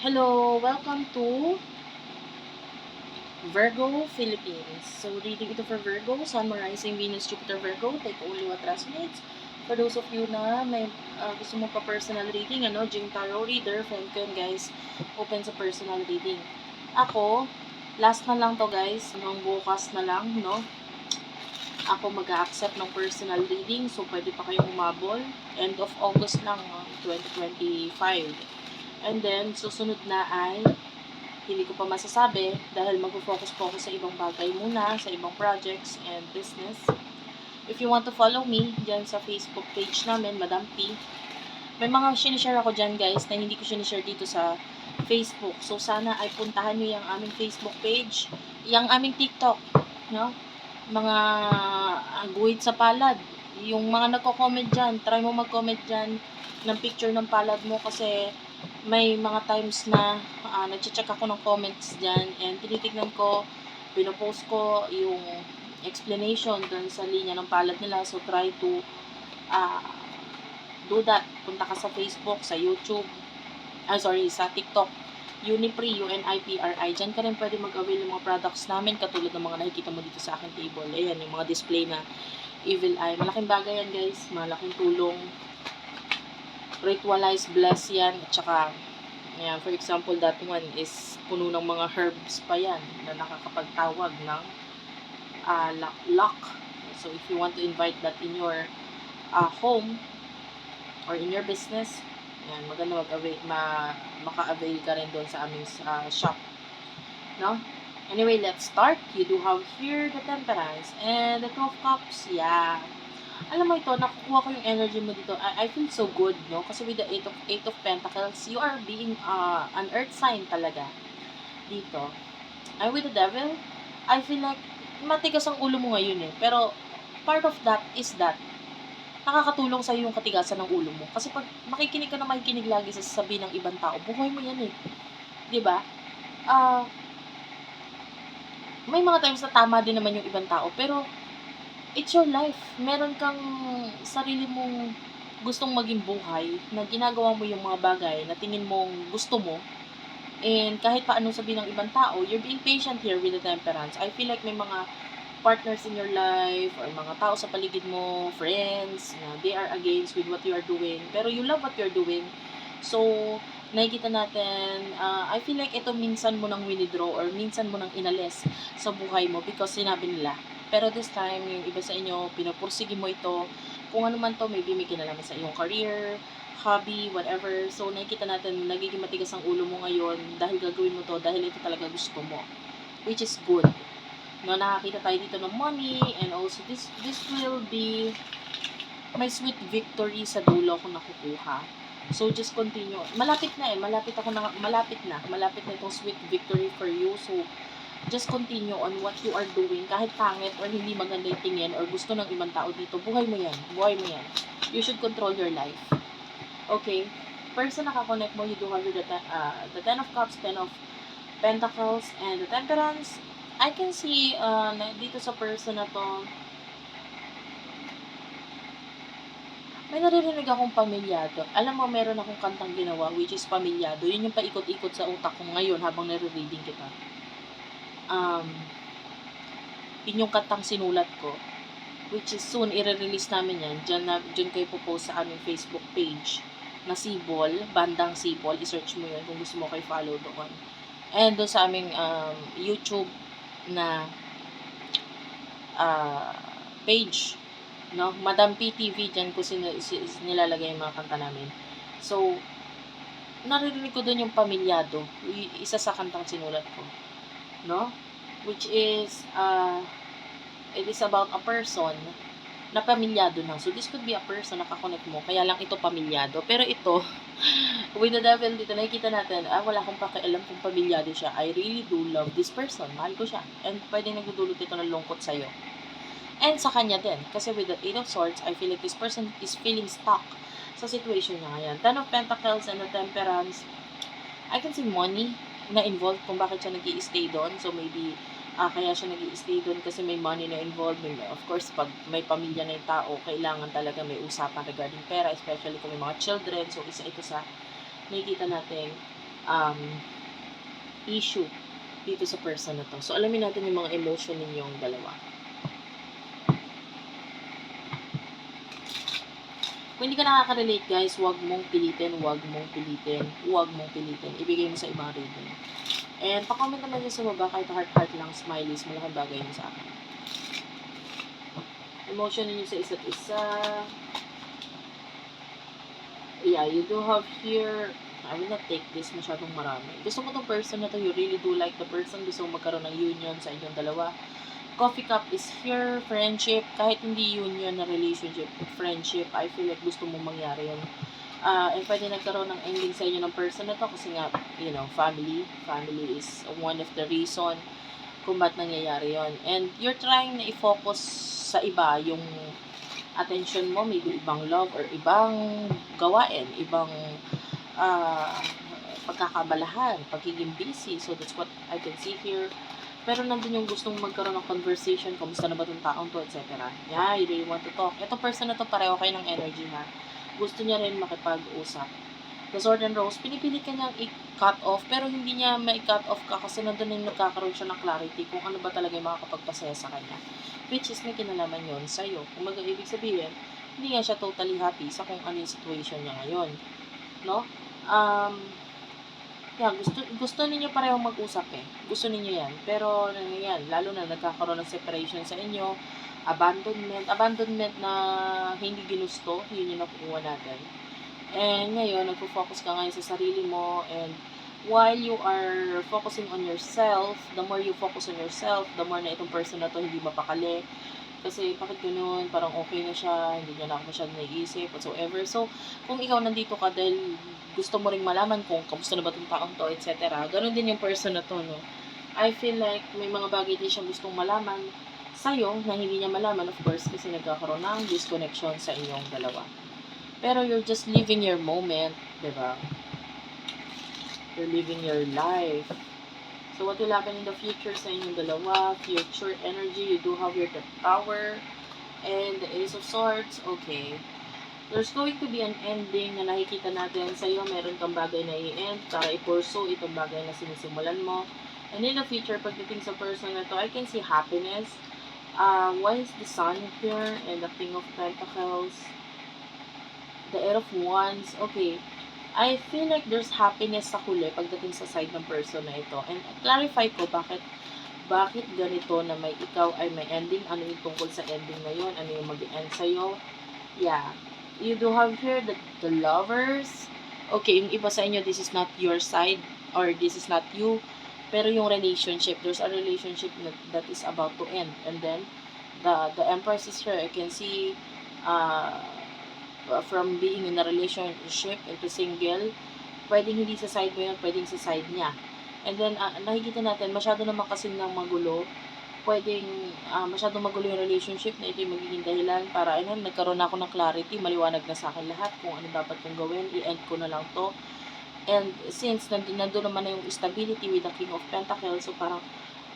Hello, welcome to Virgo, Philippines. So, reading ito for Virgo, Sun, Rising, Venus, Jupiter, Virgo. Take only what resonates. For those of you na may uh, gusto mo pa personal reading, ano, Jing Tarot Reader, friend ko yun, guys, open sa personal reading. Ako, last na lang to guys, hanggang bukas na lang, no? Ako mag-accept ng personal reading, so pwede pa kayong umabol. End of August lang, no? 2025. And then, susunod na ay hindi ko pa masasabi dahil mag-focus po ako sa ibang bagay muna, sa ibang projects and business. If you want to follow me, dyan sa Facebook page namin, Madam P, may mga sinishare ako dyan guys na hindi ko sinishare dito sa Facebook. So, sana ay puntahan nyo yung aming Facebook page, yung aming TikTok, no? Mga uh, guhit sa palad. Yung mga nagko-comment dyan, try mo mag-comment dyan ng picture ng palad mo kasi may mga times na uh, nagche-check ako ng comments dyan and tinitignan ko, pinopost ko yung explanation dun sa linya ng palad nila. So, try to uh, do that. Punta ka sa Facebook, sa YouTube, ah, sorry, sa TikTok, Unipri, U-N-I-P-R-I. Diyan ka rin pwede mag-avail ng mga products namin katulad ng mga nakikita mo dito sa akin table. Ayan, yung mga display na Evil Eye. Malaking bagay yan guys. Malaking tulong ritualized bless yan. At saka, yan, for example, that one is puno ng mga herbs pa yan na nakakapagtawag ng uh, luck. So, if you want to invite that in your uh, home or in your business, yan, maganda mag-avail, ma, maka-avail ka rin doon sa aming uh, shop. No? Anyway, let's start. You do have here the temperance and the 12 cups. Yeah alam mo ito, nakukuha ko yung energy mo dito. I, I feel so good, no? Kasi with the Eight of, eight of Pentacles, you are being uh, an earth sign talaga dito. And with the Devil, I feel like matigas ang ulo mo ngayon eh. Pero part of that is that nakakatulong sa yung katigasan ng ulo mo. Kasi pag makikinig ka na makikinig lagi sa sasabihin ng ibang tao, buhay mo yan eh. ba? Ah uh, may mga times na tama din naman yung ibang tao, pero it's your life. Meron kang sarili mong gustong maging buhay na ginagawa mo yung mga bagay na tingin mong gusto mo. And kahit pa anong sabihin ng ibang tao, you're being patient here with the temperance. I feel like may mga partners in your life or mga tao sa paligid mo, friends, na they are against with what you are doing. Pero you love what you're doing. So, nakikita natin, uh, I feel like ito minsan mo nang winidraw or minsan mo nang inalis sa buhay mo because sinabi nila, pero this time, yung iba sa inyo, pinapursige mo ito. Kung ano man to, maybe may kinalaman sa iyong career, hobby, whatever. So, nakikita natin, nagiging matigas ang ulo mo ngayon dahil gagawin mo to, dahil ito talaga gusto mo. Which is good. No, nakakita tayo dito ng money, and also this, this will be may sweet victory sa dulo kung nakukuha. So, just continue. Malapit na eh. Malapit ako na, malapit na. Malapit na itong sweet victory for you. So, just continue on what you are doing. Kahit pangit or hindi maganda yung tingin or gusto ng ibang tao dito, buhay mo yan. Buhay mo yan. You should control your life. Okay? Person nakakonect mo, you do have the, uh, the Ten of Cups, Ten of Pentacles, and the Temperance. I can see uh, na dito sa person na to, may naririnig akong pamilyado. Alam mo, meron akong kantang ginawa, which is pamilyado. Yun yung paikot-ikot sa utak ko ngayon habang nare-reading kita um, yun yung katang sinulat ko which is soon i-release namin yan. Dyan, na, dyan kayo po post sa aming Facebook page na Sibol, bandang Sibol. I-search mo yun kung gusto mo kayo follow doon. And doon sa aming um, YouTube na uh, page no? Madam PTV dyan ko sin- nilalagay yung mga kanta namin. So naririnig ko doon yung pamilyado isa sa kantang sinulat ko no? Which is, uh, it is about a person na pamilyado na. So, this could be a person na kakonect mo. Kaya lang ito pamilyado. Pero ito, with the devil dito, nakikita natin, ah, wala akong pakialam kung pamilyado siya. I really do love this person. Mahal ko siya. And pwede nagdudulot ito ng lungkot sa'yo. And sa kanya din. Kasi with the Eight of Swords, I feel like this person is feeling stuck sa situation niya ngayon. Ten of Pentacles and the Temperance, I can see money na involved kung bakit siya nag stay doon. So, maybe, uh, kaya siya nag stay doon kasi may money na involved. May, of course, pag may pamilya na yung tao, kailangan talaga may usapan regarding pera, especially kung may mga children. So, isa ito sa nakikita natin um, issue dito sa person na to. So, alamin natin yung mga emotion ninyong dalawa. Kung hindi ka nakaka-relate, guys, huwag mong pilitin, huwag mong pilitin, huwag mong pilitin. Ibigay mo sa ibang reading. And, pa-comment naman nyo sa baba, kahit heart-heart lang, smileys, malaking bagay yun sa akin. Emotion ninyo sa isa't isa. Yeah, you do have here, I will not take this masyadong marami. Gusto mo tong person na to, you really do like the person, gusto mo magkaroon ng union sa inyong dalawa. Coffee cup is here, friendship, kahit hindi union na relationship, friendship, I feel like gusto mo mangyari yun. Uh, and pwede nagkaroon ng ending sa inyo ng person na to kasi nga, you know, family. Family is one of the reason kung ba't nangyayari yon And you're trying na i-focus sa iba yung attention mo, maybe ibang love or ibang gawain, ibang uh, pagkakabalahan, pagiging busy. So that's what I can see here. Pero nandun yung gustong magkaroon ng conversation, kamusta na ba itong taong to, etc. Yeah, you really want to talk. Ito person na to, pareho kayo ng energy ha. Gusto niya rin makipag-usap. The Sword and Rose, pinipilit ka niyang i-cut off, pero hindi niya may-cut off ka kasi nandun yung nagkakaroon siya ng clarity kung ano ba talaga yung makakapagpasaya sa kanya. Which is may kinalaman yon sa'yo. Kung mag ibig sabihin, hindi nga siya totally happy sa kung ano yung situation niya ngayon. No? Um, yeah, gusto, gusto ninyo pareho mag-usap eh. Gusto ninyo yan. Pero, ano yan, lalo na nagkakaroon ng separation sa inyo, abandonment, abandonment na hindi ginusto, yun yung nakukuha natin. And ngayon, nagpo-focus ka ngayon sa sarili mo and while you are focusing on yourself, the more you focus on yourself, the more na itong person na to hindi mapakali. Kasi bakit ganun, parang okay na siya, hindi niya na ako masyadong naiisip, whatsoever. So, kung ikaw nandito ka dahil gusto mo ring malaman kung kamusta na ba itong taong to, etc. Ganun din yung person na to, no? I feel like may mga bagay din siyang gustong malaman sa'yo na hindi niya malaman, of course, kasi nagkakaroon ng disconnection sa inyong dalawa. Pero you're just living your moment, di ba? You're living your life. So, what will happen in the future sa inyong dalawa? Future energy, you do have your the power. And the Ace of Swords, okay. There's going to be an ending na nakikita natin sa iyo. Meron kang bagay na i-end para i-pursue itong bagay na sinisimulan mo. And in the future, pagdating sa person na to, I can see happiness. Uh, why is the Sun here and the King of Pentacles? The Eight of Wands. Okay. I feel like there's happiness sa huli pagdating sa side ng person na ito. And clarify ko bakit bakit ganito na may ikaw ay may ending, ano yung tungkol sa ending na yun, ano yung mag-end sa'yo. Yeah. You do have here the, the lovers. Okay, yung iba sa inyo, this is not your side or this is not you. Pero yung relationship, there's a relationship that, that is about to end. And then, the, the Empress is here. I can see, uh, from being in a relationship into single, pwedeng hindi sa side mo yun, pwedeng sa side niya. And then, uh, nakikita natin, masyado naman kasi ng magulo, pwedeng uh, masyado magulo yung relationship na ito yung magiging dahilan para ayun, nagkaroon na ako ng clarity, maliwanag na sa akin lahat kung ano dapat kong gawin, i-end ko na lang to. And since nandun, nandun naman na yung stability with the King of Pentacles, so parang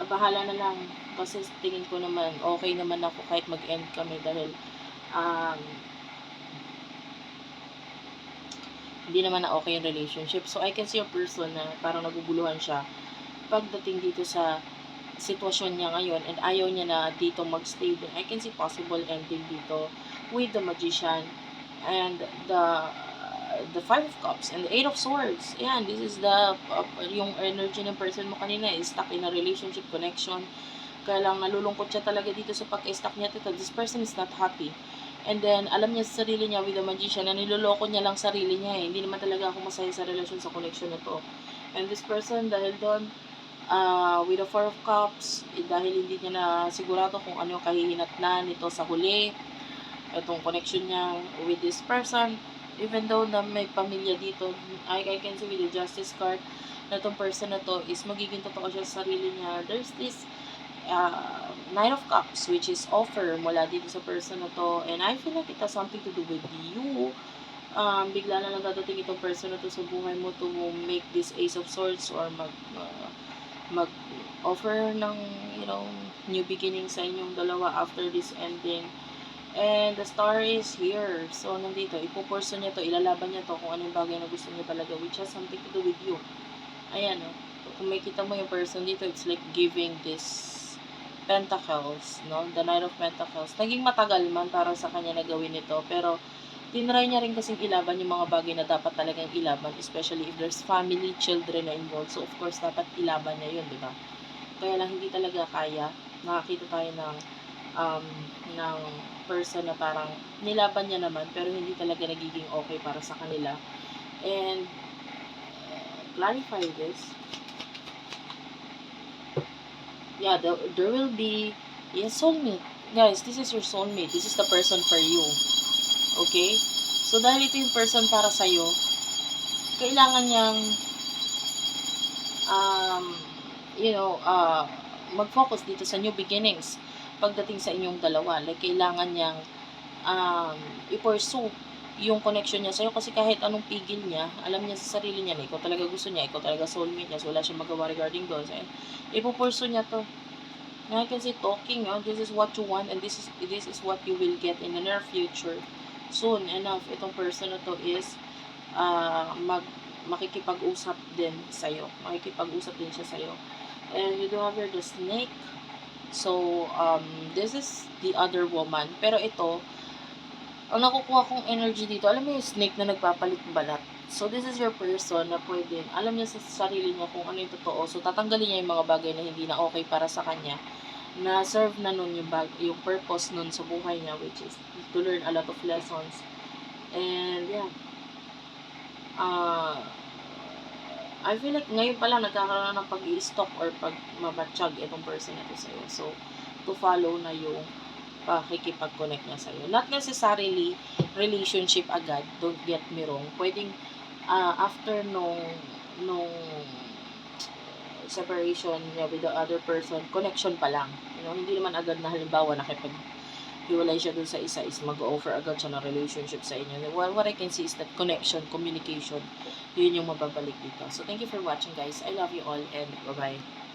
uh, bahala na lang kasi tingin ko naman okay naman ako kahit mag-end kami dahil um, hindi naman na okay yung relationship. So, I can see a person na parang naguguluhan siya pagdating dito sa sitwasyon niya ngayon and ayaw niya na dito magstay din. I can see possible ending dito with the magician and the the five of cups and the eight of swords. Yan, this is the uh, yung energy ng person mo kanina is stuck in a relationship connection. Kaya lang nalulungkot siya talaga dito sa pag-stuck niya dito. This person is not happy. And then, alam niya sa sarili niya with the magician na niloloko niya lang sarili niya eh. Hindi naman talaga ako masaya sa relasyon sa connection na to. And this person, dahil doon, uh, with the Four of Cups, eh, dahil hindi niya na sigurado kung ano kahihinatnan nito sa huli, itong connection niya with this person, even though na may pamilya dito, I, I can see with the Justice card, na itong person na to is magiging totoo siya sa sarili niya. There's this uh, Nine of Cups, which is offer mula dito sa person na to. And I feel like it has something to do with you. Um, bigla na lang dadating itong person na to sa buhay mo to make this Ace of Swords or mag, uh, mag offer ng, you know, new beginning sa inyong dalawa after this ending. And the star is here. So, nandito, ipupurso niya to, ilalaban niya to kung anong bagay na gusto niya talaga, which has something to do with you. Ayan, oh. Kung may kita mo yung person dito, it's like giving this pentacles, no? The Knight of Pentacles. Naging matagal man para sa kanya na gawin ito, pero tinry niya rin kasing ilaban yung mga bagay na dapat talagang ilaban, especially if there's family, children na involved. So, of course, dapat ilaban niya yun, di ba? Kaya lang hindi talaga kaya. Nakakita tayo ng um, ng person na parang nilaban niya naman pero hindi talaga nagiging okay para sa kanila. And uh, clarify this. Yeah, there, there will be yes, soulmate. Guys, this is your soulmate. This is the person for you. Okay? So, dahil ito yung person para sa'yo, kailangan niyang um, you know, uh, mag-focus dito sa new beginnings pagdating sa inyong dalawa. Like, kailangan niyang um, i-pursue yung connection niya sa'yo kasi kahit anong pigil niya, alam niya sa sarili niya na ikaw talaga gusto niya, ikaw talaga soulmate niya, so wala siyang magawa regarding doon. So, ipupurso niya to. Now, I can see talking, oh, this is what you want and this is this is what you will get in the near future. Soon enough, itong person na to is uh, mag makikipag-usap din sa'yo. Makikipag-usap din siya sa'yo. And you do have here the snake. So, um, this is the other woman. Pero ito, ang nakukuha kong energy dito, alam mo yung snake na nagpapalit balat. So, this is your person na pwede, alam niya sa sarili niya kung ano yung totoo. So, tatanggalin niya yung mga bagay na hindi na okay para sa kanya. Na serve na nun yung, bag, yung purpose nun sa buhay niya, which is to learn a lot of lessons. And, yeah. Ah, I feel like ngayon pa nagkakaroon na ng pag-i-stop or pag-mamatsyag itong person na to sa'yo. So, to follow na yung pakikipag-connect niya sa'yo. Not necessarily relationship agad, don't get me wrong. Pwedeng ah, after nung nung separation niya with the other person, connection pa lang. You know, hindi naman agad na halimbawa nakipag hiwalay siya dun sa isa is mag-offer agad siya ng relationship sa inyo. Well, what I can see is that connection, communication, yun yung mababalik dito. So, thank you for watching guys. I love you all and bye-bye.